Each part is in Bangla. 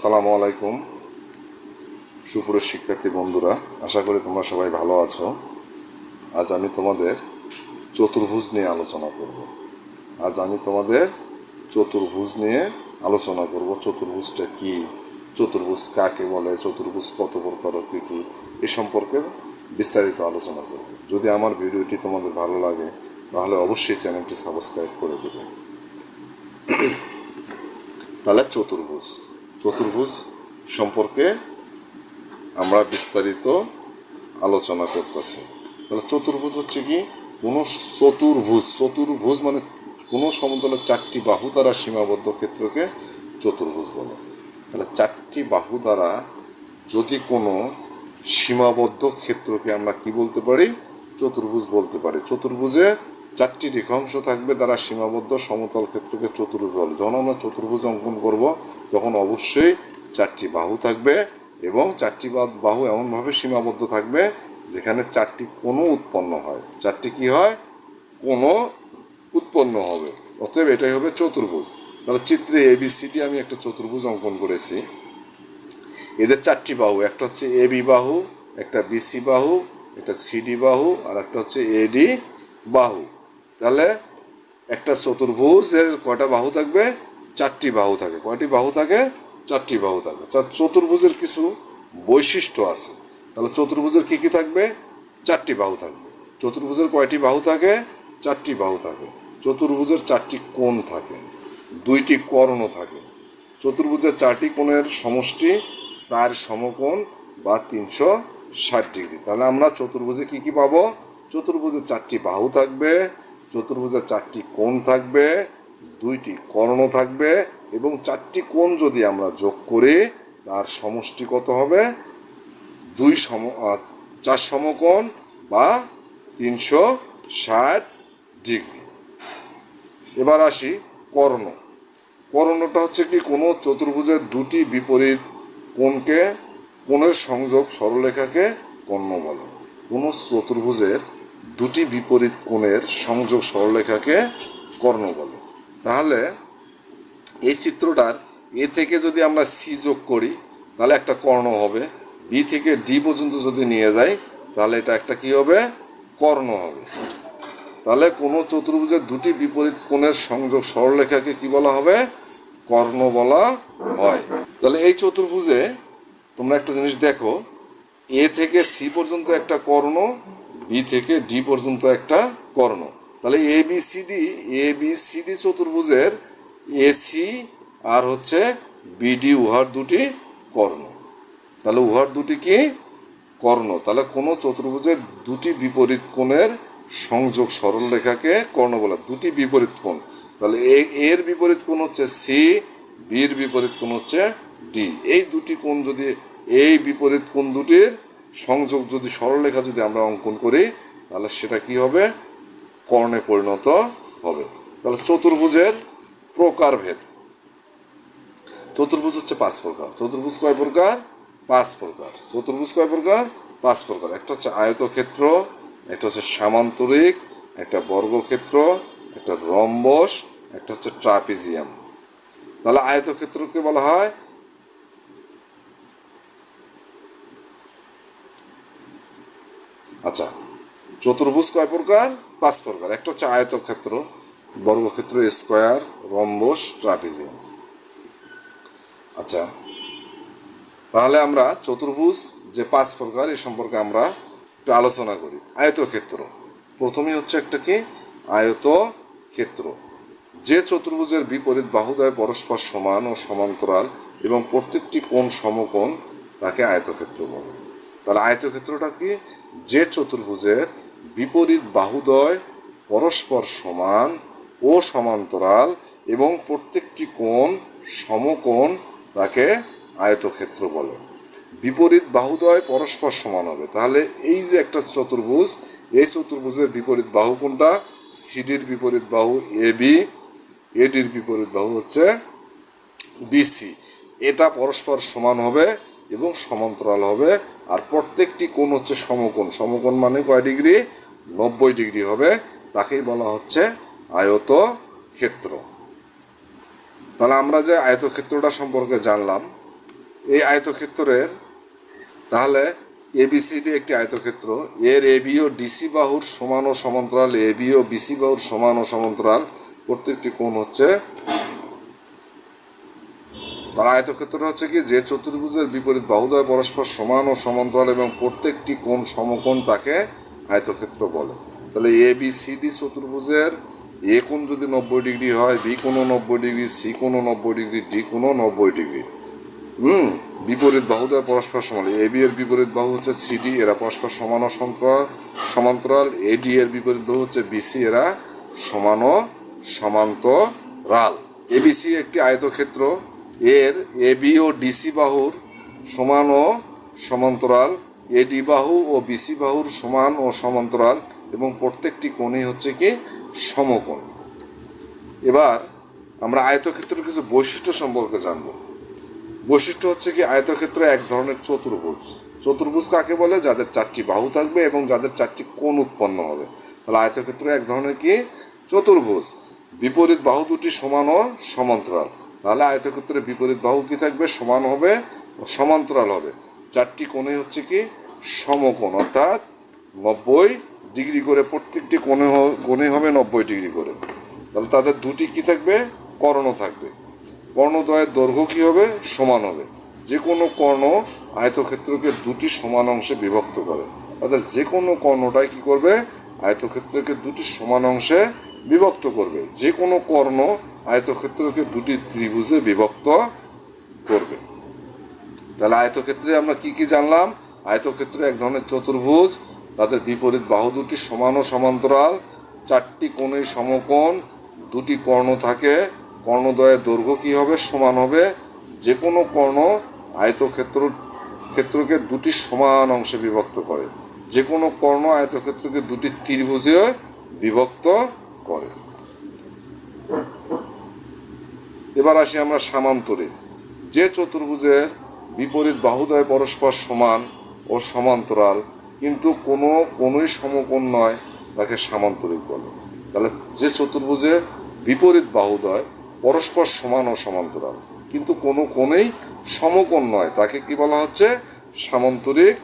আসসালামু আলাইকুম। সুপুরের শিক্ষার্থী বন্ধুরা, আশা করি তোমরা সবাই ভালো আছো। আজ আমি তোমাদের চতুর্ভুজ নিয়ে আলোচনা করব। আজ আমি তোমাদের চতুর্ভুজ নিয়ে আলোচনা করব। চতুর্ভুজটা কি? চতুর্ভুজ কাকে বলে? চতুর্ভুজ কত প্রকার কী কী? এ সম্পর্কে বিস্তারিত আলোচনা করব। যদি আমার ভিডিওটি তোমাদের ভালো লাগে, তাহলে অবশ্যই চ্যানেলটি সাবস্ক্রাইব করে দেবে। তাহলে চতুর্ভুজ। চতুর্ভুজ সম্পর্কে আমরা বিস্তারিত আলোচনা করতেছি। তাহলে চতুর্ভুজ হচ্ছে কি? কোনো চতুর্ভুজ চতুর্ভুজ মানে কোনো সমতলের চারটি বাহু দ্বারা সীমাবদ্ধ ক্ষেত্রকে চতুর্ভুজ বলে। তাহলে চারটি বাহু দ্বারা যদি কোনো সীমাবদ্ধ ক্ষেত্রকে আমরা কি বলতে পারি? চতুর্ভুজ বলতে পারি। চতুর্ভুজে চারটি রেখাংশ থাকবে, তারা সীমাবদ্ধ সমতল ক্ষেত্রকে চতুর্ভুজ। বলে যখন আমরা চতুর্ভুজ অঙ্কন করব, তখন অবশ্যই চারটি বাহু থাকবে এবং চারটি বাহু এমনভাবে সীমাবদ্ধ থাকবে, যেখানে চারটি কোনো উৎপন্ন হয়। চারটি কি হয়? কোনো উৎপন্ন হবে। অতএব এটাই হবে চতুর্ভুজ। তাহলে চিত্রে এ এবিসিডি আমি একটা চতুর্ভুজ অঙ্কন করেছি। এদের চারটি বাহু, একটা হচ্ছে এবি বাহু, একটা বিসি বাহু, একটা সিডি বাহু, আর একটা হচ্ছে এডি বাহু। তাহলে একটা চতুর্ভুজের কয়টা বাহু থাকবে? চারটি বাহু থাকে। কয়টি বাহু থাকে? চারটি বাহু থাকে চতুর্ভুজের কিছু বৈশিষ্ট্য আছে। তাহলে চতুর্ভুজের কি কি থাকবে? চারটি বাহু থাকবে। চতুর্ভুজের কয়টি বাহু থাকে? চারটি বাহু থাকে। চতুর্ভুজের চারটি কোণ থাকে। দুইটি কর্ণ থাকে। চতুর্ভুজের চারটি কোণের সমষ্টি চার সমকোণ বা তিনশো ষাট ডিগ্রি। তাহলে আমরা চতুর্ভুজে কি কি পাবো? চতুর্ভুজের চারটি বাহু থাকবে। চতুর্ভুজের চারটি কোণ থাকবে, দুইটি কর্ণ থাকবে এবং চারটি কোণ যদি আমরা যোগ করি, তার সমষ্টি কত হবে? দুই সম চার সমকোণ বা তিনশো ষাট ডিগ্রি। এবার আসি কর্ণ। কর্ণটা হচ্ছে কি, কোনো চতুর্ভুজের দুটি বিপরীত কোণকে, কোণের সংযোগ সরলরেখাকে কর্ণ বলে। কোনো চতুর্ভুজের দুটি বিপরীত কোণের সংযোগ সরলরেখাকে কর্ণ বলে। তাহলে এই চিত্রটার এ থেকে যদি আমরা সি যোগ করি, তাহলে একটা কর্ণ হবে। বি থেকে ডি পর্যন্ত যদি নিয়ে যাই, তাহলে এটা একটা কি হবে? কর্ণ হবে। তাহলে কোনো চতুর্ভুজের দুটি বিপরীত কোণের সংযোগ সরলরেখাকে কি বলা হবে? কর্ণ বলা হয়। তাহলে এই চতুর্ভুজে তোমরা একটা জিনিস দেখো, এ থেকে সি পর্যন্ত একটা কর্ণ বি থেকে ডি পর্যন্ত একটা কর্ণ। তাহলে A B C D A B C D চতুর্ভুজের এসি আর হচ্ছে বিডি উহার দুটি কর্ণ। তাহলে উহার দুটি কি? কর্ণ। তাহলে কোনো চতুর্ভুজের দুটি বিপরীত কোণের সংযোগ সরল রেখাকে কর্ণ বলা। দুটি বিপরীত কোণ। তাহলে এ এর বিপরীত কোণ হচ্ছে সি বির বিপরীত কোণ হচ্ছে ডি এই দুটি কোণ যদি এই বিপরীত কোণ দুটির সংযোগ যদি সরলরেখা যদি আমরা অঙ্কন করি, তাহলে সেটা কি হবে? কর্ণে পরিণত হবে। তাহলে চতুর্ভুজের প্রকারভেদ। চতুর্ভুজ হচ্ছে পাঁচ প্রকার। চতুর্ভুজ কয় প্রকার? পাঁচ প্রকার। চতুর্ভুজ কয় প্রকার? পাঁচ প্রকার। একটা হচ্ছে আয়তক্ষেত্র, একটা হচ্ছে সামান্তরিক, একটা বর্গক্ষেত্র, একটা রম্বস, একটা হচ্ছে ট্রাপিজিয়াম। তাহলে আয়তক্ষেত্রকে বলা হয় আচ্ছা চতুর্ভুজ কয় প্রকার? পাঁচ প্রকার। একটা হচ্ছে আয়তক্ষেত্র, বর্গক্ষেত্র, স্কোয়ার, রম্বস, ট্রাপিজিয়াম। আচ্ছা তাহলে আমরা চতুর্ভুজ, যে পাঁচ প্রকার, এ সম্পর্কে আমরা একটু আলোচনা করি। আয়তক্ষেত্র। প্রথমেই হচ্ছে একটা কি? আয়ত ক্ষেত্র যে চতুর্ভুজের বিপরীত বাহুদয় পরস্পর সমান ও সমান্তরাল এবং প্রত্যেকটি কোণ সমকোণ তাকে আয়তক্ষেত্র বলে। তাহলে আয়তক্ষেত্রটা কি? যে চতুর্ভুজের বিপরীত বাহুদয় পরস্পর সমান ও সমান্তরাল এবং প্রত্যেকটি কোণ সমকোণ তাকে আয়তক্ষেত্র বলে। বিপরীত বাহুদয় পরস্পর সমান হবে। তাহলে এই যে একটা চতুর্ভুজ, এই চতুর্ভুজের বিপরীত বাহু কোনটা? সিডির বিপরীত বাহু এ বি এডির বিপরীত বাহু হচ্ছে বিসি এটা পরস্পর সমান হবে এবং সমান্তরাল হবে। আর প্রত্যেকটি কোণ হচ্ছে সমকোণ। সমকোণ মানে কয় ডিগ্রি? নব্বই ডিগ্রি হবে। তাকেই বলা হচ্ছে আয়ত ক্ষেত্র তাহলে আমরা যে আয়তক্ষেত্রটা সম্পর্কে জানলাম, এই আয়তক্ষেত্রের, তাহলে এবিসিডি একটি আয়তক্ষেত্র। এর এবি ও ডিসি বাহুর সমান ও সমান্তরাল এবি ও বিসি বাহুর সমান ও সমান্তরাল। প্রত্যেকটি কোণ হচ্ছে তার আয়তক্ষেত্র হচ্ছে কি, যে চতুর্ভুজের বিপরীত বাহুদ্বয় পরস্পর সমান ও সমান্তরাল এবং প্রত্যেকটি কোণ সমকোণ তাকে আয়তক্ষেত্র বলে। তাহলে এ বি সি ডি চতুর্ভুজের এ কোণ যদি নব্বই ডিগ্রি হয় বি কোণও নব্বই ডিগ্রি সি কোণও নব্বই ডিগ্রি ডি কোণও নব্বই ডিগ্রি। হুম, বিপরীত বাহুদ্বয় পরস্পর সমান। এ বি এর বিপরীত বাহু হচ্ছে সিডি এরা পরস্পর সমান ও সমান্তরাল। এডি এর বিপরীত বাহু হচ্ছে বিসি এরা সমান ও সমান্তরাল। এবিসি একটি আয়তক্ষেত্র। এর এবি ও ডিসি বাহুর সমান ও সমান্তরাল এডি বাহু ও বিসি বাহুর সমান ও সমান্তরাল এবং প্রত্যেকটি কোণই হচ্ছে কি সমকোণ। এবার আমরা আয়তক্ষেত্রের কিছু বৈশিষ্ট্য সম্পর্কে জানব। বৈশিষ্ট্য হচ্ছে কি আয়তক্ষেত্র এক ধরনের চতুর্ভুজ। চতুর্ভুজ কাকে বলে? যাদের চারটি বাহু থাকবে এবং যাদের চারটি কোণ উৎপন্ন হবে। তাহলে আয়তক্ষেত্র এক ধরনের কি? চতুর্ভুজ। বিপরীত বাহু দুটি সমান ও সমান্তরাল। তাহলে আয়তক্ষেত্রের বিপরীত বাহু কি থাকবে? সমান হবে, সমান্তরাল হবে। চারটি কোণে হচ্ছে কি? সমকোণ, অর্থাৎ নব্বই ডিগ্রি করে প্রত্যেকটি কোণে কোণে হবে নব্বই ডিগ্রি করে। তাহলে তাদের দুটি কি থাকবে? কর্ণ থাকবে। কর্ণদ্বয়ের দৈর্ঘ্য কী হবে? সমান হবে। যে কোনো কর্ণ আয়তক্ষেত্রকে দুটি সমান অংশে বিভক্ত করে। তাদের যে কোনো কর্ণটাই কী করবে? আয়তক্ষেত্রকে দুটি সমান অংশে বিভক্ত করবে। যে কোনো কর্ণ আয়তক্ষেত্রকে দুটি ত্রিভুজে বিভক্ত করবে। তাহলে আয়তক্ষেত্রে আমরা কি কি জানলাম? আয়তক্ষেত্রে এক ধরনের চতুর্ভুজ, তাদের বিপরীত বাহু দুটি সমান ও সমান্তরাল, চারটি কোণেই সমকোণ, দুটি কর্ণ থাকে। কর্ণদ্বয়ের দৈর্ঘ্য কী হবে? সমান হবে। যে কোনো কর্ণ আয়তক্ষেত্র, ক্ষেত্রকে দুটি সমান অংশে বিভক্ত করে। যে কোনো কর্ণ আয়তক্ষেত্রকে দুটি ত্রিভুজে বিভক্ত করে। এবার আসি আমরা সামান্তরে। যে চতুর্ভুজের বিপরীত বাহুদ্বয় পরস্পর সমান ও সমান্তরাল, কিন্তু কোনো কোনোই সমকোণ নয় তাকে সামান্তরিক বলে। তাহলে যে চতুর্ভুজে বিপরীত বাহুদ্বয় পরস্পর সমান ও সমান্তরাল, কিন্তু কোনো কোণেই সমকোণ নয়, তাকে কি বলা হচ্ছে? সামান্তরিক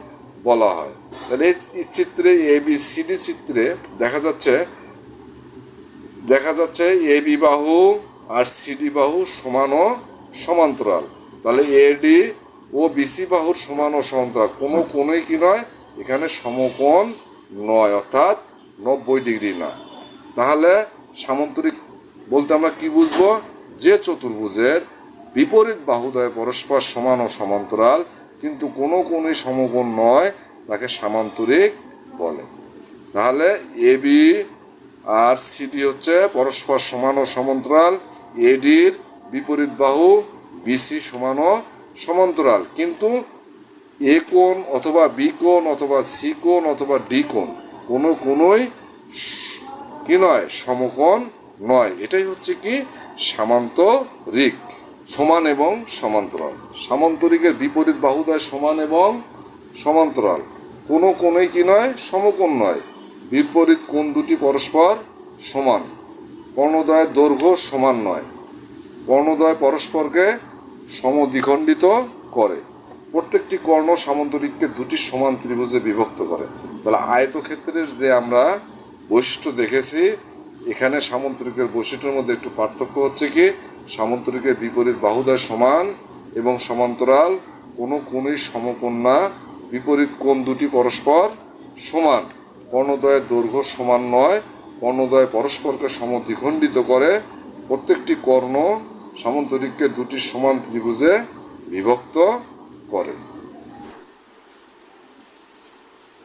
বলা হয়। তাহলে এই চিত্রে এ, বি, সি, ডি চিত্রে দেখা যাচ্ছে দেখা যাচ্ছে এ, বি বাহু আর সিডি বাহু সমান ও সমান্তরাল। তাহলে এডি ও বিসি বাহুর সমান ও সমান্তরাল। কোনো কোনোই কি নয়, এখানে সমকোণ নয়, অর্থাৎ নব্বই ডিগ্রি না। তাহলে সামান্তরিক বলতে আমরা কি বুঝব? যে চতুর্ভুজের বিপরীত বাহুদ্বয় পরস্পর সমান ও সমান্তরাল, কিন্তু কোনো কোনোই সমকোণ নয়, তাকে সামান্তরিক বলে। তাহলে এ বি আর সিডি হচ্ছে পরস্পর সমান ও সমান্তরাল এডির বিপরীত বাহু বিসি সমান সমান্তরাল। কিন্তু এ কোণ অথবা বি কোণ অথবা সি কোণ অথবা ডি কোণ কোনো কোনোই কি নয়, সমকোণ নয়। এটাই হচ্ছে কি সামান্তরিক, সমান এবং সমান্তরাল। সামান্তরিকের বিপরীত বাহুদ্বয় সমান এবং সমান্তরাল। কোনো কোণই কি নয়, সমকোণ নয়। বিপরীত কোণ দুটি পরস্পর সমান। কর্ণদ্বয়ের দৈর্ঘ্য সমান নয়। কর্ণদ্বয় পরস্পরকে সমদ্বিখণ্ডিত করে। প্রত্যেকটি কর্ণ সামান্তরিককে দুটি সমান ত্রিভুজে বিভক্ত করে। তাহলে আয়তক্ষেত্রের যে আমরা বৈশিষ্ট্য দেখেছি, এখানে সামান্তরিকের বৈশিষ্ট্যের মধ্যে একটু পার্থক্য হচ্ছে কি, সামান্তরিকের বিপরীত বাহুদয় সমান এবং সমান্তরাল কোনো কোণই সমকোণ না বিপরীত কোণ দুটি পরস্পর সমান। কর্ণদ্বয়ের দৈর্ঘ্য সমান নয় কর্ণদ্বয় পরস্পরকে সমদ্বিখণ্ডিত করে প্রত্যেকটি কর্ণ সামন্তরিককে দুটি সমান ত্রিভুজে বিভক্ত করে।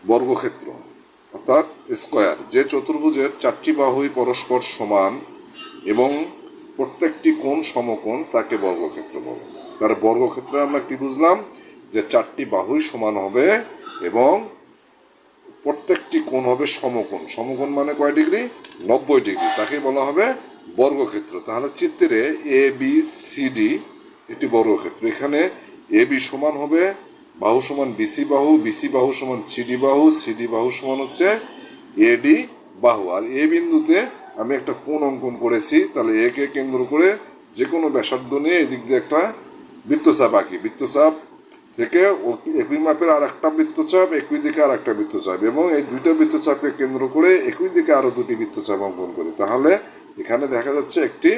বর্গক্ষেত্র, অর্থাৎ স্কোয়ার, যে চতুর্ভুজের চারটি বাহুই পরস্পর সমান এবং প্রত্যেকটি কোণ সমকোণ তাকে বর্গক্ষেত্র বলে। তার বর্গক্ষেত্রে আমরা কি বুঝলাম? যে চারটি বাহুই সমান হবে এবং প্রত্যেকটি কোণ হবে সমকোণ। সমকোণ মানে কয় ডিগ্রি? নব্বই ডিগ্রি। তাকে বলা হবে বর্গক্ষেত্র। তাহলে চিত্রে এ বি সি ডি একটি বর্গক্ষেত্র। এখানে এ বি সমান হবে বাহু সমান বিসি বাহু বিসি বাহু সমান সিডি বাহু সিডি বাহু সমান হচ্ছে এডি বাহু। আর এ বিন্দুতে আমি একটা কোণ অঙ্কন করেছি। তাহলে একে কেন্দ্র করে যে কোনো ব্যাসার্ধ নিয়ে এদিক দিয়ে একটা বৃত্তচাপ আঁকি। বৃত্তচাপ থেকে একই মাপের আর একটা বৃত্তচাপ, একই দিকে আর একটা বৃত্তচাপ এবং এই দুইটা বৃত্তচাপকে কেন্দ্র করে একই দিকে আরও দুটি বৃত্তচাপ অঙ্কন করি। তাহলে এখানে দেখা যাচ্ছে একটি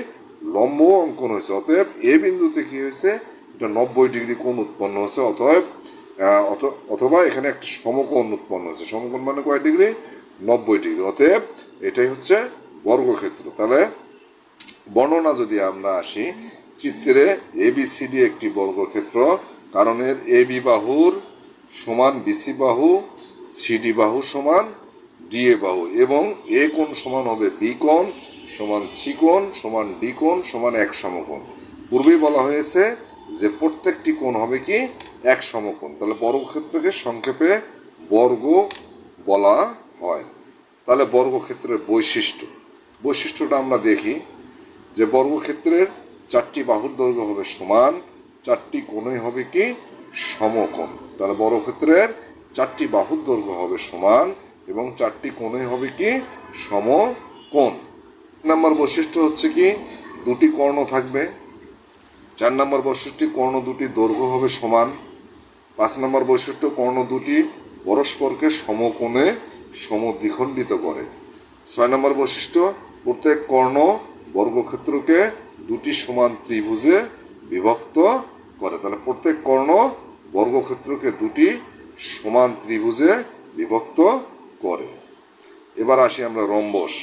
লম্ব অঙ্কন হয়েছে। অতএব এ বিন্দুতে কি হয়েছে? এটা নব্বই ডিগ্রি কোণ উৎপন্ন হয়েছে। অতএব অথ- অথবা এখানে একটি সমকোণ উৎপন্ন হয়েছে। সমকোণ মানে কয় ডিগ্রি? নব্বই ডিগ্রি। অতএব এটাই হচ্ছে বর্গক্ষেত্র। তাহলে বর্ণনা যদি আমরা আসি, চিত্রে এ বি সি ডি একটি বর্গক্ষেত্র কারণ এর এ বি বাহুর সমান বিসি বাহু সিডি বাহু সমান ডিএ বাহু। এবং এ কোণ সমান হবে বি কোণ সমান সি কোণ সমান ডি কোণ সমান এক সমকোণ। পূর্বেই বলা হয়েছে যে প্রত্যেকটি কোণ হবে কি এক সমকোণ। তাহলে বর্গক্ষেত্রকে সংক্ষেপে বর্গ বলা হয়। তাহলে বর্গক্ষেত্রের বৈশিষ্ট্য। বৈশিষ্ট্যটা আমরা দেখি যে বর্গক্ষেত্রের চারটি বাহুর দৈর্ঘ্য হবে সমান চারটি কোণই হবে কি? সমকোণ। তাহলে বর্গক্ষেত্রের চারটি বাহুর দৈর্ঘ্য হবে সমান এবং চারটি কোণই হবে কি? সমকোণ। নাম্বার বৈশিষ্ট্য হচ্ছে কি? দুটি কর্ণ থাকবে। চার নম্বর বৈশিষ্ট্য কর্ণ দুটি দৈর্ঘ্য হবে সমান। পাঁচ নম্বর বৈশিষ্ট্য, কর্ণ দুটি পরস্পরকে সমকোণে সমদ্বিখণ্ডিত করে। ছয় নম্বর বৈশিষ্ট্য, প্রত্যেক কর্ণ বর্গক্ষেত্রকে দুটি সমান ত্রিভুজে বিভক্ত করে। তাহলে প্রত্যেক কর্ণ বর্গক্ষেত্রকে দুটি সমান ত্রিভুজে বিভক্ত করে। এবার আসি আমরা রম্বস।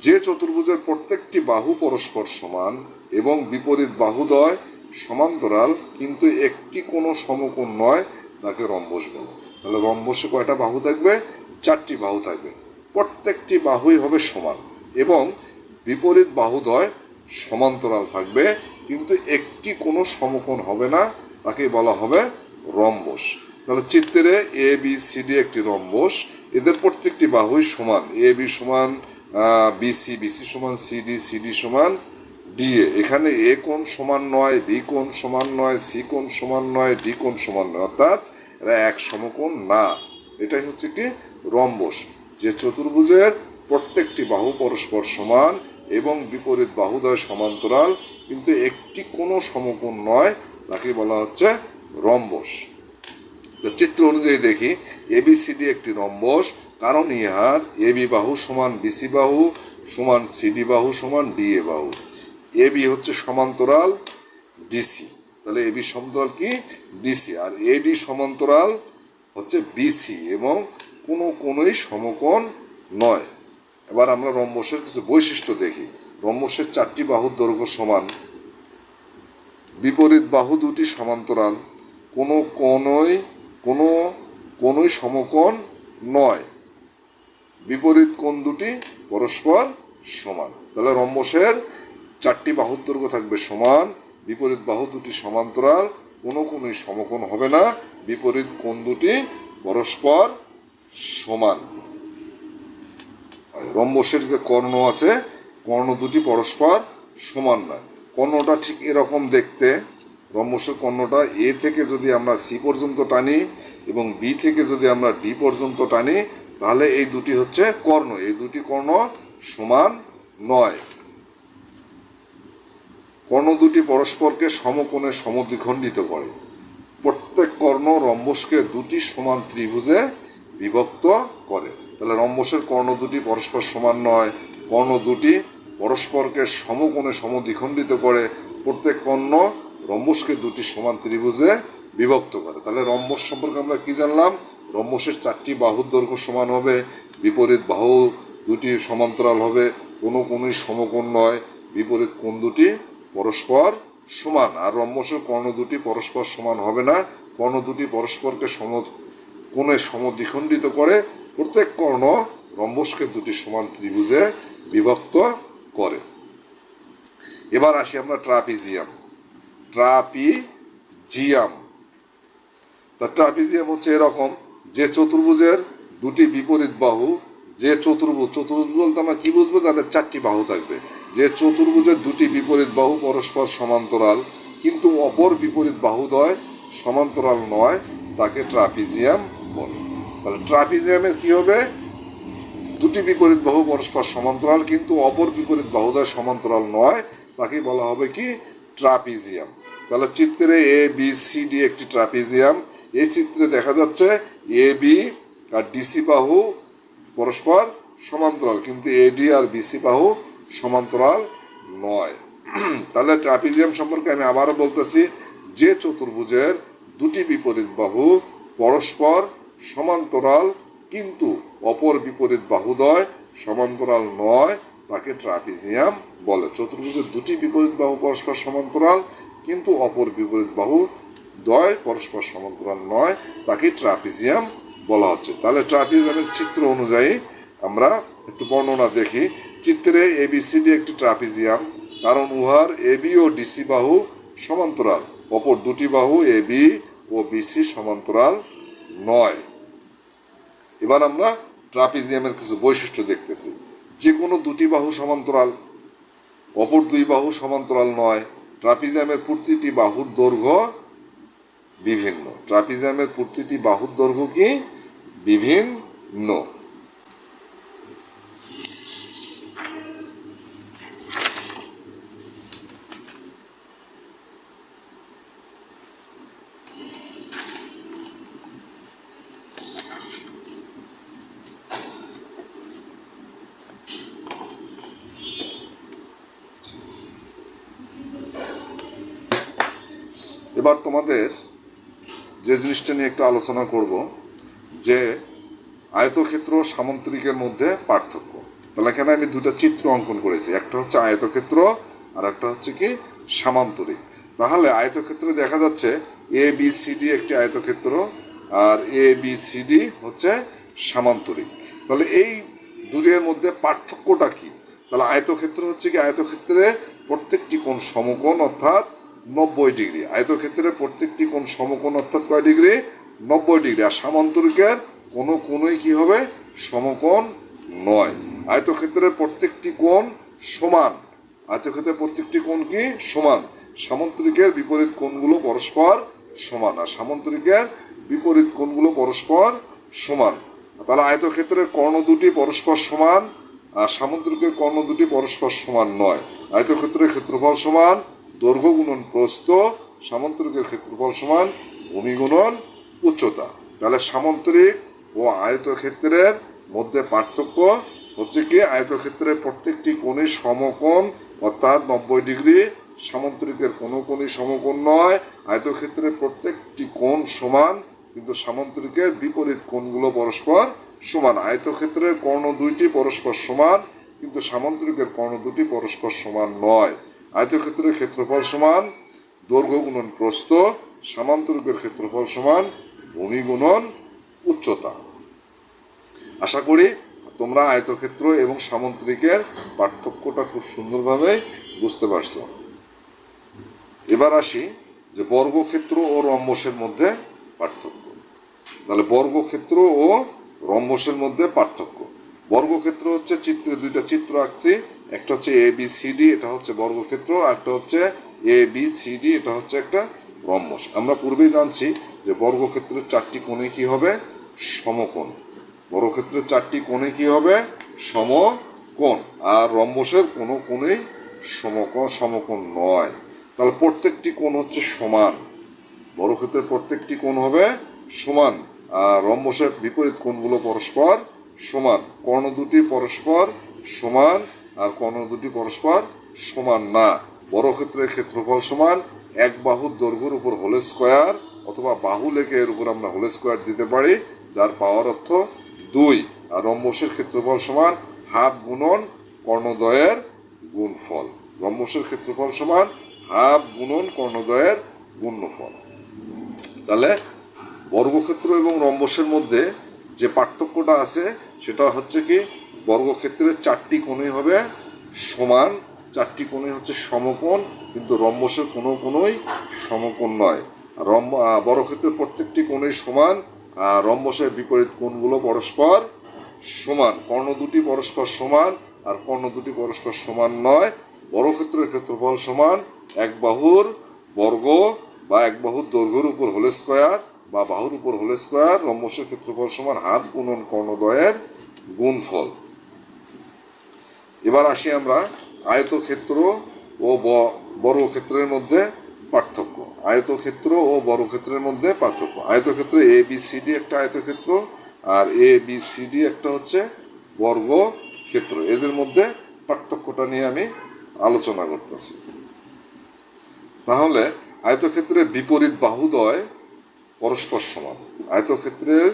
যে চতুর্ভুজের প্রত্যেকটি বাহু পরস্পর সমান এবং বিপরীত বাহুদয় সমান্তরাল, কিন্তু একটি কোনো সমকোণ নয়, তাকে রম্বস বলে। তাহলে রম্বসে কয়টা বাহু থাকবে? চারটি বাহু থাকবে। প্রত্যেকটি বাহুই হবে সমান এবং বিপরীত বাহুদয় সমান্তরাল থাকবে কিন্তু একটি কোনো সমকোণ হবে না, তাকে বলা হবে রম্বস। তাহলে চিত্রে এ বি সি ডি একটি রম্বস। এদের প্রত্যেকটি বাহুই সমান। এ বি সমান বিসি বিসি সমান সিডি সিডি সমান ডিএ এখানে এ কোণ সমান নয় বি কোণ সমান নয় সি কোণ সমান নয় ডি কোণ সমান নয়। অর্থাৎ এরা এক সমকোণ না। এটাই হচ্ছে কি রম্বস। যে চতুর্ভুজের প্রত্যেকটি বাহু পরস্পর সমান এবং বিপরীত বাহুদয় সমান্তরাল কিন্তু একটি কোনো সমকোণ নয়, তাকে বলা হচ্ছে রম্বস। তো চিত্র অনুযায়ী দেখি এবিসিডি একটি রম্বস, কারণ ইহার এবি বাহু সমান বিসি বাহু সমান সিডি বাহু সমান ডিএ বাহু। এবি হচ্ছে সমান্তরাল ডিসি তাহলে এবি সমান্তরাল কি? ডিসি আর এডি সমান্তরাল হচ্ছে বিসি এবং কোনো কোনোই সমকোণ নয়। এবার আমরা রম্বসের কিছু বৈশিষ্ট্য দেখি। রম্বসের চারটি বাহুর দৈর্ঘ্য সমান। বিপরীত বাহু দুটি সমান্তরাল, কোনো কোনোই কোনো কোনোই সমকোণ নয়। বিপরীত কোণ দুটি পরস্পর সমান। তাহলে রম্বসের চারটি বাহুর দৈর্ঘ্য থাকবে সমান। বিপরীত বাহু দুটি সমান্তরাল, কোনো কোনোই সমকোণ হবে না। বিপরীত কোণ দুটি পরস্পর সমান। রম্বসের যে কর্ণ আছে কর্ণ দুটি পরস্পর সমান নয়। কর্ণটা ঠিক এরকম দেখতে। রম্বসের কর্ণটা এ থেকে যদি আমরা সি পর্যন্ত টানি এবং বি থেকে যদি আমরা ডি পর্যন্ত টানি, তাহলে এই দুটি হচ্ছে কর্ণ। এই দুটি কর্ণ সমান নয়। কর্ণ দুটি পরস্পরকে সমকোণে সমদ্বিখণ্ডিত করে। প্রত্যেক কর্ণ রম্বসকে দুটি সমান ত্রিভুজে বিভক্ত করে। তাহলে রম্বসের কর্ণ দুটি পরস্পর সমান নয়, কর্ণ দুটি পরস্পরকে সমকোণে সমদ্বিখণ্ডিত করে প্রত্যেক কর্ণ রম্বসকে দুটি সমান ত্রিভুজে বিভক্ত করে। তাহলে রম্বস সম্পর্কে আমরা কি জানলাম? রম্বসের চারটি বাহুর দৈর্ঘ্য সমান হবে, বিপরীত বাহু দুটি সমান্তরাল হবে, কোনো কোনোই সমকোণ নয়, বিপরীত কোণ দুটি পরস্পর সমান। আর রম্বসের কর্ণ দুটি পরস্পর সমান হবে না, কর্ণ দুটি পরস্পরকে সম কোণে সমদ্বিখণ্ডিত করে প্রত্যেক কর্ণ রম্বসকে দুটি সমান ত্রিভুজে বিভক্ত করে। এবার আসি আমরা ট্রাপিজিয়াম। ট্রাপিজিয়াম। তা ট্রাপিজিয়াম হচ্ছে এরকম, যে চতুর্ভুজের দুটি বিপরীত বাহু, যে চতুর্ভুজ চতুর্ভুজ বলতে আমরা কি বুঝব? তাদের চারটি বাহু থাকবে। যে চতুর্ভুজের দুটি বিপরীত বাহু পরস্পর সমান্তরাল, কিন্তু অপর বিপরীত বাহুদয় সমান্তরাল নয়, তাকে ট্রাপিজিয়াম বলে। তাহলে ট্রাপিজিয়ামের কি হবে? দুটি বিপরীত বাহু পরস্পর সমান্তরাল, কিন্তু অপর বিপরীত বাহুদয় সমান্তরাল নয়। তাকে বলা হবে কি? ট্রাপিজিয়াম। তাহলে চিত্রে এ বি সি ডি একটি ট্রাপিজিয়াম। এই চিত্রে দেখা যাচ্ছে এ বি আর ডিসি বাহু পরস্পর সমান্তরাল, কিন্তু এডি আর বিসি বাহু সমান্তরাল নয়। তাহলে ট্রাপিজিয়াম সম্পর্কে আমি আবারও বলতেছি, যে চতুর্ভুজের দুটি বিপরীত বাহু পরস্পর সমান্তরাল, কিন্তু অপর বিপরীত বাহুদয়, সমান্তরাল নয়, তাকে ট্রাপিজিয়াম বলে। চতুর্ভুজের দুটি বিপরীত বাহু পরস্পর সমান্তরাল, কিন্তু অপর বিপরীত বাহু দয় পরস্পর সমান্তরাল নয়, তাকে ট্রাপিজিয়াম বলা হচ্ছে। তাহলে ট্রাপিজিয়ামের চিত্র অনুযায়ী আমরা একটু বর্ণনা দেখি। চিত্রে এবিসিডি একটি ট্রাপিজিয়াম কারণ উহার এবি ও ডিসি বাহু সমান্তরাল। অপর দুটি বাহু এবি ও বিসি সমান্তরাল নয়। এবার আমরা ট্রাপিজিয়ামের কিছু বৈশিষ্ট্য দেখতেছি। যে কোনো দুটি বাহু সমান্তরাল, অপর দুই বাহু সমান্তরাল নয়। ট্রাপিজিয়ামের প্রতিটি বাহুর দৈর্ঘ্য বিভিন্ন। ট্রাপিজিয়ামের প্রতিটি বাহুর দৈর্ঘ্য কি? বিভিন্ন। এবার তোমাদের যে জিনিসটা নিয়ে একটু আলোচনা করব, যে আয়তক্ষেত্র সামন্তরিকের মধ্যে পার্থক্য। তাহলে এখানে আমি দুটো চিত্র অঙ্কন করেছি, একটা হচ্ছে আয়তক্ষেত্র আর একটা হচ্ছে কি সামান্তরিক। তাহলে আয়তক্ষেত্রে দেখা যাচ্ছে এ বি সি ডি একটি আয়তক্ষেত্র আর এ বি সি ডি হচ্ছে সামান্তরিক। তাহলে এই দুটির মধ্যে পার্থক্যটা কি? তাহলে আয়তক্ষেত্র হচ্ছে কি, আয়তক্ষেত্রে প্রত্যেকটি কোণ সমকোণ অর্থাৎ নব্বই ডিগ্রি। আয়তক্ষেত্রের প্রত্যেকটি কোণ সমকোণ অর্থাৎ কয় ডিগ্রি? নব্বই ডিগ্রি। আর সামান্তরিকের কোনো কোণই কি হবে? সমকোণ নয়। আয়তক্ষেত্রের প্রত্যেকটি কোণ সমান। আয়তক্ষেত্রের প্রত্যেকটি কোণ কি? সমান। সামান্তরিকের বিপরীত কোণগুলো পরস্পর সমান। আর সামান্তরিকের বিপরীত কোণগুলো পরস্পর সমান। তাহলে আয়তক্ষেত্রের কর্ণ দুটি পরস্পর সমান, আর সামুদ্রিকের কর্ণ দুটি পরস্পর সমান নয়। আয়তক্ষেত্রের ক্ষেত্রফল সমান দৈর্ঘ্য গুণন প্রস্থ, সামন্তরিকের ক্ষেত্রফল সমান ভূমি গুণন উচ্চতা। তাহলে সামন্তরিক ও আয়তক্ষেত্রের মধ্যে পার্থক্য হচ্ছে কি? আয়তক্ষেত্রের প্রত্যেকটি কোণই সমকোণ, অর্থাৎ নব্বই ডিগ্রি। সামন্তরিকের কোনো কোণই সমকোণ নয়। আয়তক্ষেত্রের প্রত্যেকটি কোণ সমান, কিন্তু সামন্তরিকের বিপরীত কোণগুলো পরস্পর সমান। আয়তক্ষেত্রের কর্ণ দুইটি পরস্পর সমান, কিন্তু সামান্তরিকের কর্ণ দুটি পরস্পর সমান নয়। আয়তক্ষেত্রের ক্ষেত্রফল সমান দৈর্ঘ্য গুণন প্রস্থ সামান্তরিকের ক্ষেত্রফল সমান ভূমি গুণন উচ্চতা। আশা করি তোমরা আয়তক্ষেত্র এবং সামান্তরিকের পার্থক্যটা খুব সুন্দরভাবে বুঝতে পারছ। এবার আসি যে বর্গক্ষেত্র ও রম্বসের মধ্যে পার্থক্য। তাহলে বর্গক্ষেত্র ও রম্বসের মধ্যে পার্থক্য। বর্গক্ষেত্র হচ্ছে চিত্রে দুইটা চিত্র আঁকছি একটা হচ্ছে এ বি সি ডি এটা হচ্ছে বর্গক্ষেত্র, আর একটা হচ্ছে এ বি সি ডি এটা হচ্ছে একটা রম্বস আমরা পূর্বেই জানছি যে বর্গক্ষেত্রের চারটি কোণে কি হবে? সমকোণ। বর্গক্ষেত্রের চারটি কোণে কি হবে? সমকোণ। আর রম্বসের কোনো কোণেই সমকোণ সমকোণ নয়। তাহলে প্রত্যেকটি কোণ হচ্ছে সমান। বর্গক্ষেত্রের প্রত্যেকটি কোণ হবে সমান, আর রম্বসের বিপরীত কোণগুলো পরস্পর সমান। কর্ণ দুটি পরস্পর সমান আর কর্ণ দুটি পরস্পর সমান না। বর্গক্ষেত্রের ক্ষেত্রফল সমান, এক বাহুর দৈর্ঘ্যের উপর হোল স্কোয়ার অথবা বাহু লেখে এর উপর আমরা হোল স্কোয়ার দিতে পারি, যার পাওয়ার অর্থ দুই। আর রম্বসের ক্ষেত্রফল সমান হাফ গুণন কর্ণদ্বয়ের গুণফল। রম্বসের ক্ষেত্রফল সমান হাফ গুণন কর্ণদ্বয়ের গুণফল। তাহলে বর্গক্ষেত্র এবং রম্বসের মধ্যে যে পার্থক্যটা আছে, সেটা হচ্ছে কি বর্গক্ষেত্রের চারটি কোণই হবে সমান, চারটি কোণই হচ্ছে সমকোণ, কিন্তু রম্বসের কোনো কোণই সমকোণ নয়। রম্ব বর্গক্ষেত্রের প্রত্যেকটি কোণই সমান, আর রম্বসের বিপরীত কোণগুলো পরস্পর সমান। কর্ণ দুটি পরস্পর সমান, আর কর্ণ দুটি পরস্পর সমান নয়। বর্গক্ষেত্রের ক্ষেত্রফল সমান এক বাহুর বর্গ বা এক বাহুর দৈর্ঘ্যের উপর হোল স্কোয়ার বা বাহুর উপর হোল স্কোয়ার। রম্বসের ক্ষেত্রফল সমান হাত গুণন কর্ণদ্বয়ের গুণফল। এবার আসি আমরা আয়তক্ষেত্র ও বর্গক্ষেত্রের মধ্যে পার্থক্য। আয়তক্ষেত্র ও বর্গক্ষেত্রের মধ্যে পার্থক্য। আয়তক্ষেত্র এ বি সি ডি একটা আয়তক্ষেত্র আর এ বি সি ডি একটা হচ্ছে বর্গক্ষেত্র। এদের মধ্যে পার্থক্যটা নিয়ে আমি আলোচনা করতেছি। তাহলে আয়তক্ষেত্রের বিপরীত বাহুদয় পরস্পর সমান। আয়তক্ষেত্রের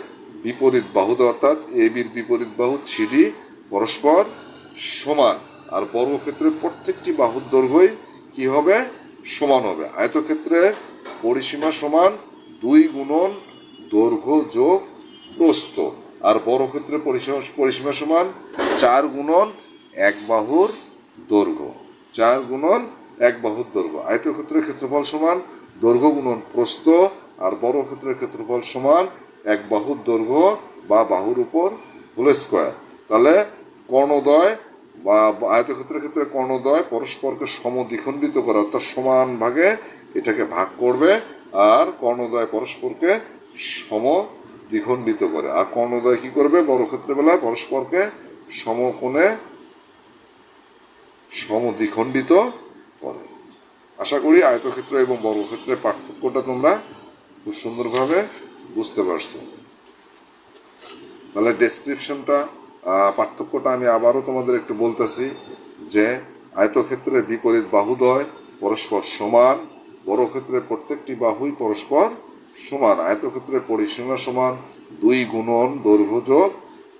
বিপরীত বাহুদয় অর্থাৎ এ বির বিপরীত বাহু ছিডি পরস্পর সমান। আর বর্গক্ষেত্রের প্রত্যেকটি বাহুর দৈর্ঘ্যই কি হবে? সমান হবে। আয়তক্ষেত্রের পরিসীমা সমান দুই গুণন দৈর্ঘ্য যোগ প্রস্থ। আর বর্গক্ষেত্রের পরিসীমা পরিসীমা সমান চার গুণন এক বাহুর দৈর্ঘ্য। চার গুণন এক বাহুর দৈর্ঘ্য। আয়তক্ষেত্রের ক্ষেত্রফল সমান দৈর্ঘ্য গুণন প্রস্থ। আর বর্গক্ষেত্রের ক্ষেত্রফল সমান এক বাহুর দৈর্ঘ্য বা বাহুর উপর হোল স্কোয়ার। তাহলে কর্ণদয় বা আয়তক্ষেত্রের ক্ষেত্রে কর্ণদয় পরস্পরকে সমদ্বিখণ্ডিত করে, অর্থাৎ সমান ভাগে এটাকে ভাগ করবে আর কর্ণদয় পরস্পরকে সম দ্বিখণ্ডিত করে। আর কর্ণদয় কি করবে? বর্গক্ষেত্রের বেলায় পরস্পরকে সমকোণে সমদ্বিখণ্ডিত করে। আশা করি আয়তক্ষেত্র এবং বর্গক্ষেত্রের পার্থক্যটা তোমরা খুব সুন্দরভাবে বুঝতে পারছ। তাহলে ডেসক্রিপশনটা পার্থক্যটা আমি আবারও তোমাদের একটু বলতেছি যে আয়তক্ষেত্রের বিপরীত বাহুদয় পরস্পর সমান, বর্গক্ষেত্রের প্রত্যেকটি বাহুই পরস্পর সমান। আয়তক্ষেত্রের পরিসীমা সমান দুই গুণন দৈর্ঘ্য যোগ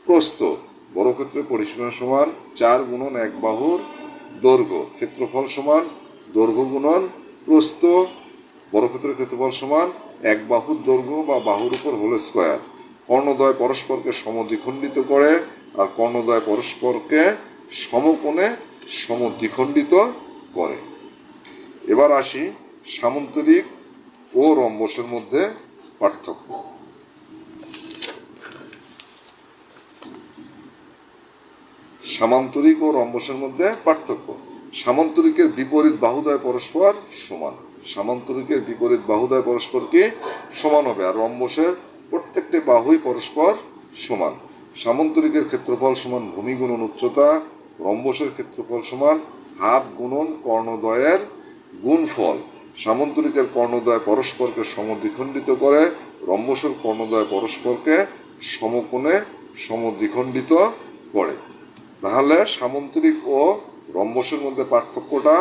প্রস্থ। বর্গক্ষেত্রের পরিসীমা সমান চার গুণন এক বাহুর দৈর্ঘ্য। ক্ষেত্রফল সমান দৈর্ঘ্য গুণন প্রস্থ। বর্গক্ষেত্রের ক্ষেত্রফল সমান এক বাহুর দৈর্ঘ্য বা বাহুর উপর হোল স্কোয়ার। কর্ণদ্বয় পরস্পরকে সমদ্বিখণ্ডিত করে আর কর্ণদ্বয় পরস্পরকে সমকোণে সমদ্বিখণ্ডিত করে। এবার আসি সামন্তরিক ও রম্বসের মধ্যে পার্থক্য। সামান্তরিক ও রম্বসের মধ্যে পার্থক্য। সামান্তরিকের বিপরীত বাহুদয় পরস্পর সমান। সামান্তরিকের বিপরীত বাহুদয় পরস্পরকে সমান হবে, আর রম্বসের প্রত্যেকটি বাহুই পরস্পর সমান। সামান্তরিকের ক্ষেত্রফল সমান ভূমি গুণন উচ্চতা, রম্বসের ক্ষেত্রফল সমান হাত গুণন কর্ণদ্বয়ের গুণফল। সামন্তরিকের কর্ণদ্বয় পরস্পরকে সমদ্বিখণ্ডিত করে, রম্বসের কর্ণদ্বয় পরস্পরকে সমকোণে সমদ্বিখণ্ডিত করে। তাহলে সামন্তরিক ও রম্বসের মধ্যে পার্থক্যটা,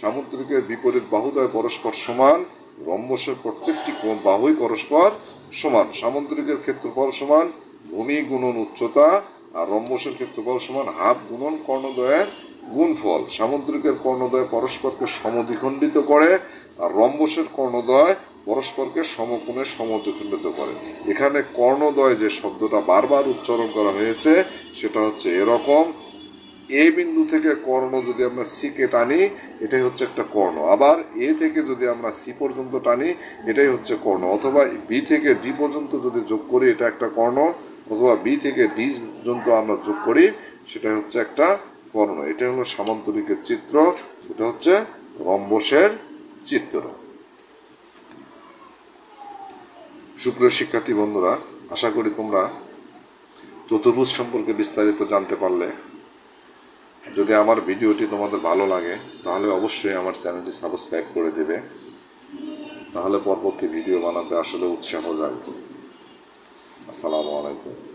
সামন্তরিকের বিপরীত বাহুদয় পরস্পর সমান, রম্বসের প্রত্যেকটি বাহুই পরস্পর সমান। সামন্তরিকের ক্ষেত্রফল সমান ভূমি গুণন উচ্চতা আর রম্বসের ক্ষেত্রফল সমান হাফ গুণন কর্ণদ্বয়ের গুণফল। সামুদ্রিকের কর্ণদ্বয় পরস্পরকে সমদ্বিখণ্ডিত করে আর রম্বসের কর্ণদ্বয় পরস্পরকে সমকোণে সমদ্বিখণ্ডিত করে। এখানে কর্ণদ্বয় যে শব্দটা বারবার উচ্চারণ করা হয়েছে, সেটা হচ্ছে এরকম। এ বিন্দু থেকে কর্ণ যদি আমরা সিকে টানি, এটাই হচ্ছে একটা কর্ণ। আবার এ থেকে যদি আমরা সি পর্যন্ত টানি, এটাই হচ্ছে কর্ণ। অথবা বি থেকে ডি পর্যন্ত যদি যোগ করি, এটা একটা কর্ণ। অথবা বি থেকে ডি পর্যন্ত আমরা যোগ করি সেটা হচ্ছে একটা কর্ণ এটা হলো সামান্তরিকের চিত্র, এটা হচ্ছে রম্বসের চিত্র। সুপ্রিয় শিক্ষার্থী বন্ধুরা, আশা করি তোমরা চতুর্ভুজ সম্পর্কে বিস্তারিত জানতে পারলে। যদি আমার ভিডিওটি তোমাদের ভালো লাগে, তাহলে অবশ্যই আমার চ্যানেলটি সাবস্ক্রাইব করে দেবে। তাহলে পরবর্তী ভিডিও বানাতে আসলে উৎসাহ জাগবে। আসসালামু আলাইকুম।